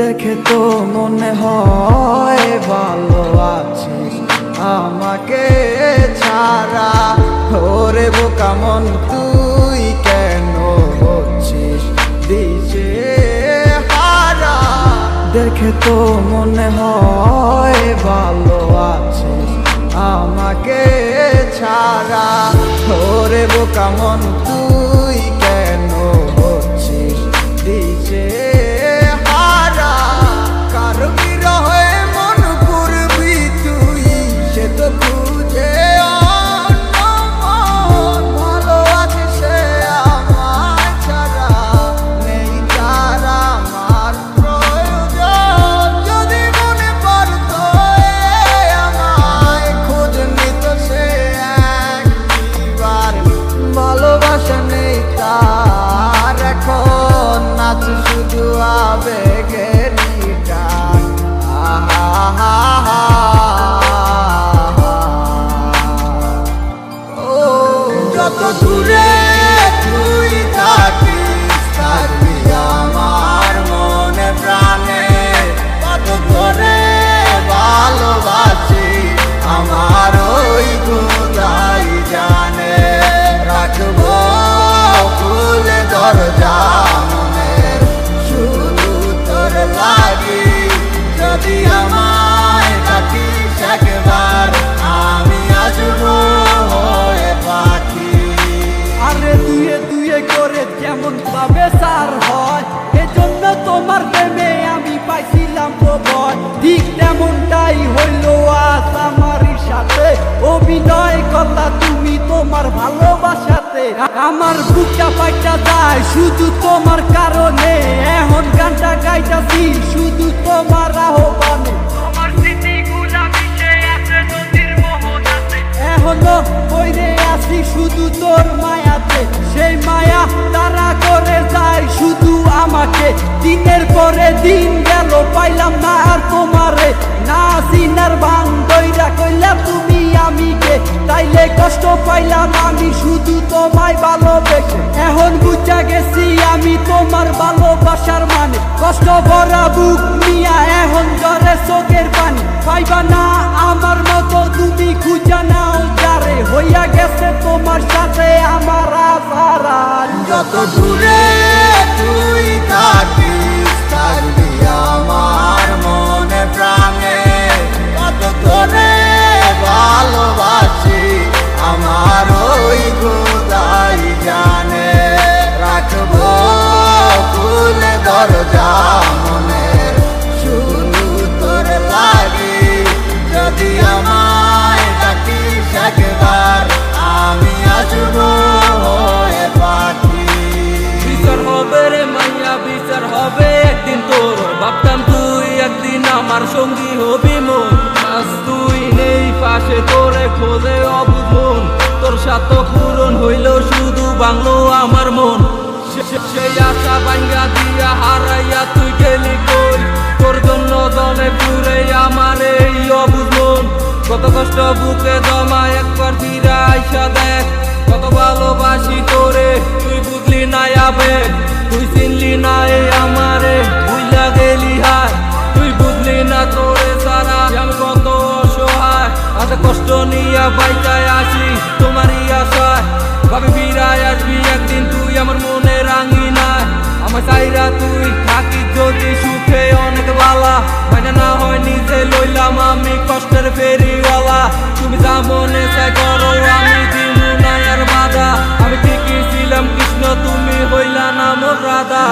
দেখে তো মনে হয় ভালো আছিস। আমাকে ছাড়া ওরে বোকা মন, তুই কেন হচ্ছিস? দিছে হারা। দেখে তো মনে হয় ভালো আছিস। আমাকে ছাড়া ওরে বোকা মন, তুই শুধু আবেগের টান ও, যত দূরে তুই থাকিস, থাকবি আমার মনে প্রাণে। কত করে ভালোবাসি আমার ওই খোদাই যদি আমায় থাকিস একবার আমি আসব হয়ে পাখি। আরে দুয়ে দুয়ে করে যেমন ভাবে সার হয়, এজন্য তোমার প্রেমে আমি পাইছিলাম প্রবল। ঠিক তেমনটাই হইল আজ আমার সাথে। অভিনয় করলা তুমি তোমার ভালোবাসাতে। আমার বুকটা পাইটা যায় শুধু তোমার কারণে। এখন গানটা গাইতাছি? শুধু তোমার আহ্বানে। এখনও বইরে আছি শুধু তোর মায়াতে। সেই মায়া তারা করে যায় শুধু আমাকে। দিনের পরে দিন গেল পাইলাম না আর তোমারে। না সিনার ভাঙ দইরা কইলা তুমি আমিকে তাইলে কষ্ট পাইলাম কষ্ট ভরা বুক নিয়া এখন জরে চোখের পানি। পাইবা না আমার মতো, তুমি খুঁজা নাও যারে। হইয়া গেছে তোমার সাথে আমার আসারান যত দূরে একদিন আমার সঙ্গী হবি মন। আজ তুই নেই পাশে, তোরে খোঁজে অবুধ মন। তোর সাথে পূরণ হইল শুধু বাংলো আমার মন। সেই আশা ভাঙ্গা দিয়া হারাইয়া তুই গেলি কই? তোর জন্য জলে পুরে আমার এই অবুধ মন। কত কষ্ট বুকে জমা একবার ফিরে আইসা দেখ। কত ভালোবাসি তোরে, তুই বুঝলি না আবেগ। তুই চিনলি ভাবি ফিরায় আসবি একদিন, তুই আমার মনে রাঙি নাই আমার চাইরা তুই থাকি যদি সুখে অনেক বালা। মানে না হয় নিজে লইলাম আমি কষ্টের ফেরিওয়ালা। তুমি যা মনে করো, আমি আর বাধা। আমি ঠিকই ছিলাম কৃষ্ণ, তুমি হইলা না মোর রাধা।